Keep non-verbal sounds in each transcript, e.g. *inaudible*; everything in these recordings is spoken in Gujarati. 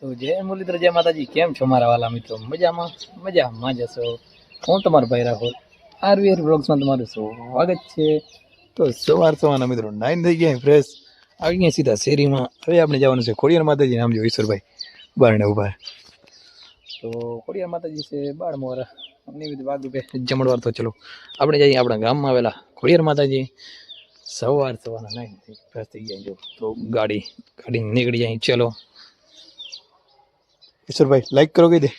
તો જય મુરલીધર, જય માતાજી. કેમ છો મારા વાલા મિત્રો? મજામાં? મજામાં જશો હું તમારો ભાઈ રાહુલ. આરવીઆર બ્લોગ્સમાં તમારું સ્વાગત છે. તો સવાર સવારના મિત્રો નાઈન થઈ ગયા ફ્રેશ આવી ગયા સીધા શેરીમાં. હવે આપણે જવાનું છે ખોડિયાર માતાજી નામ જો ઈશ્વરભાઈ. બારણે ઊભા તો ખોડિયાર માતાજી છે બાળમોરા ભાગ રૂપે જમણવાર તો ચલો. આપણે જઈએ આપણા ગામમાં આવેલા ખોડિયાર માતાજી. સવાર સવારના નાઈન ફ્રેશ થઈ ગયા જો. તો ગાડી ગાડી નીકળી જાય. ચલો. ઈશ્વરભાઈ લાઈક કરો કહી દે?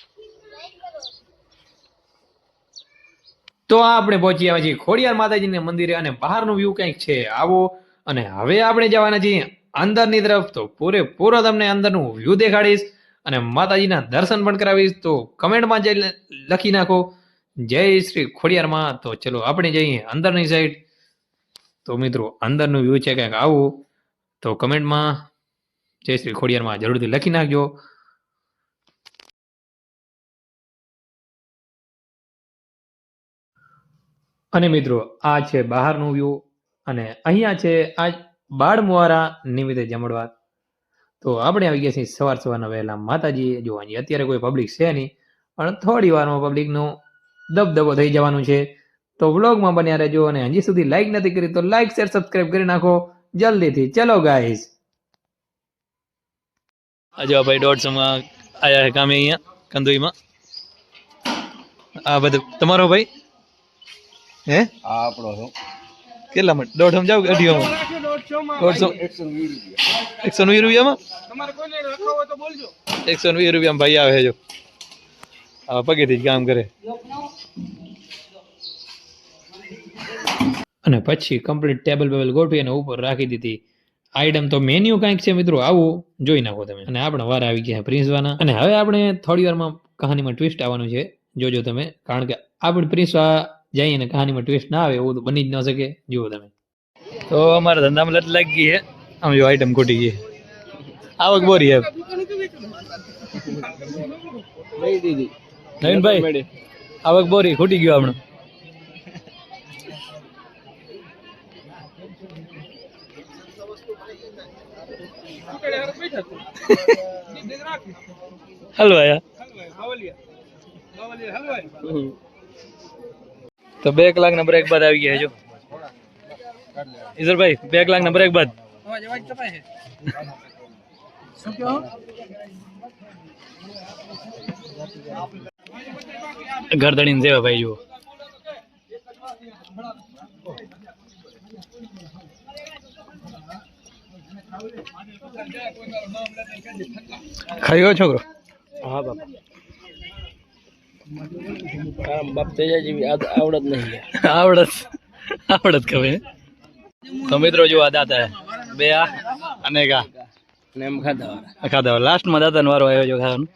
તો આ આપણે પહોંચી આવ્યા છીએ ખોડિયાર માતાજીના મંદિરે અને બહારનું વ્યૂ કંઈક છે, આવો. અને હવે આપણે જવાના છીએ અંદરની તરફ. તો પૂરેપૂરો તમને અંદરનું વ્યૂ દેખાડીશ અને માતાજીના દર્શન પણ કરાવીશ. તો કમેન્ટમાં જઈ લખી નાખો. જય શ્રી ખોડિયારમાં તો ચલો આપણે જઈએ અંદરની સાઈડ તો મિત્રો, અંદરનું વ્યૂ છે કંઈક આવું. તો કમેન્ટમાં જય શ્રી ખોડિયારમાં જરૂરથી લખી નાખજો. અને મિત્રો, આ છે બહારનું વ્યૂ અને અહીંયા છે આ બાળમુવારા નિમિત્તે જમણવાર. તો આપણે આવી ગયા છીએ સવાર સવારના વહેલા. માતાજી જોવાની અત્યારે કોઈ પબ્લિક છે નહીં, પણ થોડી વારમાં પબ્લિકનો દબદબો થઈ જવાનું છે. તો વ્લોગમાં બન્યા રહેજો અને હજી સુધી લાઈક નથી કરી તો લાઈક શેર સબસ્ક્રાઈબ કરી નાખો. જલ્દીથી. ચલો ગાઈઝ અજો ભાઈ દોઢસોમાં આવ્યા છે કામે અહીંયા, કંદોઈમાં. આ બધું. તમારો ભાઈ? હે? આ આપણો છો કેટલા માટે દોઢ સમજાવ કે અઢીઓમાં દોઢસો એકસો વીસ રૂપિયા. એકસો વીસ રૂપિયામાં? તમારે કોઈને રખાવ હોય તો બોલજો. એકસો વીસ રૂપિયામાં ભાઈ આવે જો. હા પગેથી જ કામ કરે. અને પછી કમ્પ્લીટ ટેબલ બેબલ ગોઠવી અને ઉપર રાખી દીધી. આઈટમ તો મેન્યુ કાંઈક છે મિત્રો આવું જોઈ નાખો તમે. અને આપણા વાર આવી ગયા પ્રિન્સવાના. અને હવે આપણે થોડી વારમાં કહાનીમાં ટ્વિસ્ટ આવવાનું છે. જોજો તમે કારણ કે આપણે પ્રિન્સવા જઈએ અને કહાનીમાં ટ્વિસ્ટ ના આવે એવું તો બની જ ન શકે. જુઓ તમે. તો અમારા ધંધામાં લટ લાગી ગઈ આમ જો આઈટમ ખોટી ગઈ આવક બોરી હે નવીનભાઈ આવક બોરી ખૂટી ગયો હમણાં. *laughs* હલવા યાર તો બે કલાક નંબર બ્રેક બાદ આવી ગયા જો ઈશ્વરભાઈ, બે કલાક નંબર બ્રેક બાદ ગરદડીને જેવા ભાઈ જુઓ. ખાઈ ગયો છોકરો? હા, બાપ. આમ બાપ થઈ જાય જેવી આવડત નહીં આવડત. આવડત કવે તો મિત્રો જો આ દાતા બે આ અને કા અને એમ ખાધા વાળા. ખાધા લાસ્ટમાં દાતાનો વારો આવ્યો છે ખાવાનું.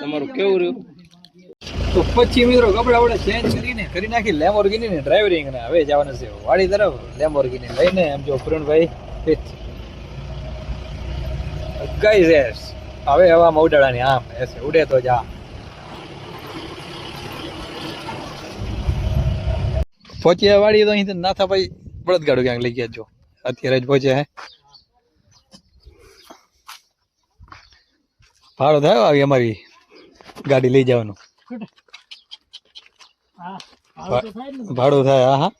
તમારું કેવું રહ્યું? તો પછી મિત્રો કપડા આપણે ચેન્જ કરીને કરી નાખી લેમ્બોર્ગિની ને ડ્રાઇવરિંગ ને. હવે જવાનું છે વાડી તરફ. લેમ્બોર્ગિની લઈને એમ જો ફ્રેન્ડભાઈ કઈ છે. હવે હવામાં ઉડાડાની આમ એસે ઉડે તો જા. પહોંચ્યા વાડી તો અહીં નાથાભાઈ બળદગાડું ક્યાંક લઈ ગયા જો. અત્યારે જ પહોંચ્યા હે. ભાડો થયો આવી અમારી ગાડી લઈ જવાનું. ભાડું થાય હા હા.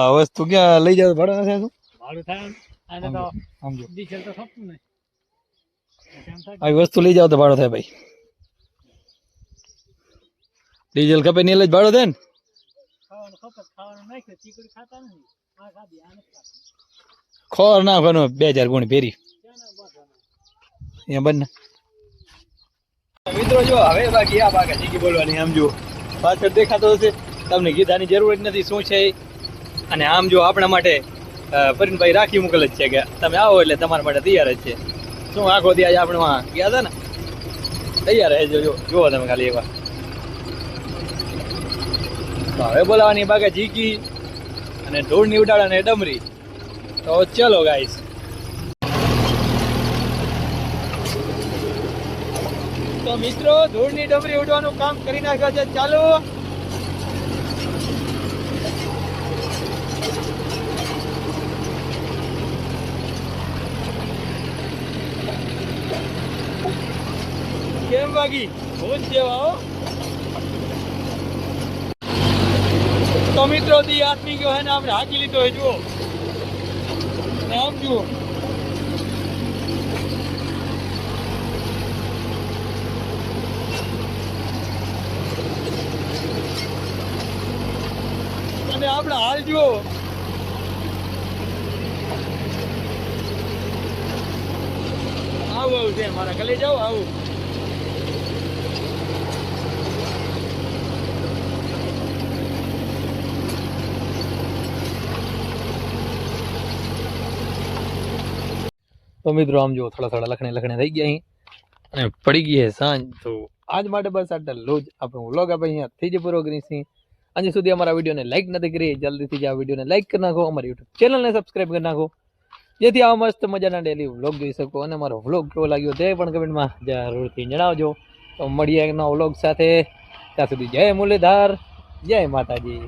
આ વસ્તુ ક્યાં લઈ જાવ ભાડું નથી થતું સમજો આવી વસ્તુ લઈ જાવ તો ભાડો થાય ભાઈ. ડીઝલ ખપે નહીં એટલે જ ભાડો થાય ને? ખોર નાખવાનું બે હજાર ગુણ ફેરી અહીંયા બંને. મિત્રો જો હવે બાકી આ બાકી જીકી બોલવાની આમ જો પાછળ દેખાતો હશે તમને ગીધાની જરૂર જ નથી શું છે અને આમ જો આપણા માટે અ, રાખી મોકલ જ છે કે તમે આવો એટલે તમારા માટે તૈયાર જ છે. શું આખો દી આજે આપણે ગયા હતા ને? તૈયાર રહેજો જો જુઓ તમે ખાલી એકવાર તો હવે બોલાવાની બાકી જીકી અને ધૂળની ઉડાડ અને ડમરી. તો ચલો ગાઈશ તો મિત્રો ધૂળની ડમરી ઉડવાનું કામ કરી નાખ્યો છે. ચાલુ. કેમ વાગી? ભૂત જેવા તો મિત્રો, દી ગયો હે આપણે હાકી લીધો હોય જુઓ. ને આમ અને આપણે હાલ જુઓ. આવું આવું છે, મારા કલે જાઓ આવું. તો મિત્રો આમ જો થોડા થોડા લખણે લખણે થઈ ગયા અહીં અને પડી ગઈ સાંજ. તો આજ માટે બસ આટલો જ. આપણો વ્લોગ આપણે અહીંયા થઈ જ પૂરો કરીશું આજે સુધી અમારા વિડીયોને લાઇક નથી કરી. જલ્દીથી જ આ વિડીયોને લાઇક કરી નાખો. અમારી યુટ્યુબ ચેનલને સબસ્ક્રાઈબ કરી નાખો. જેથી આવા મસ્ત મજાના ડેલી વ્લોગ જોઈ શકો અને મારો વ્લોગ કેવો લાગ્યો તે પણ કમેન્ટમાં જરૂરથી જણાવજો. તો મળીએ નવા વ્લોગ સાથે. ત્યાં સુધી જય મુરલીધર. જય માતાજી.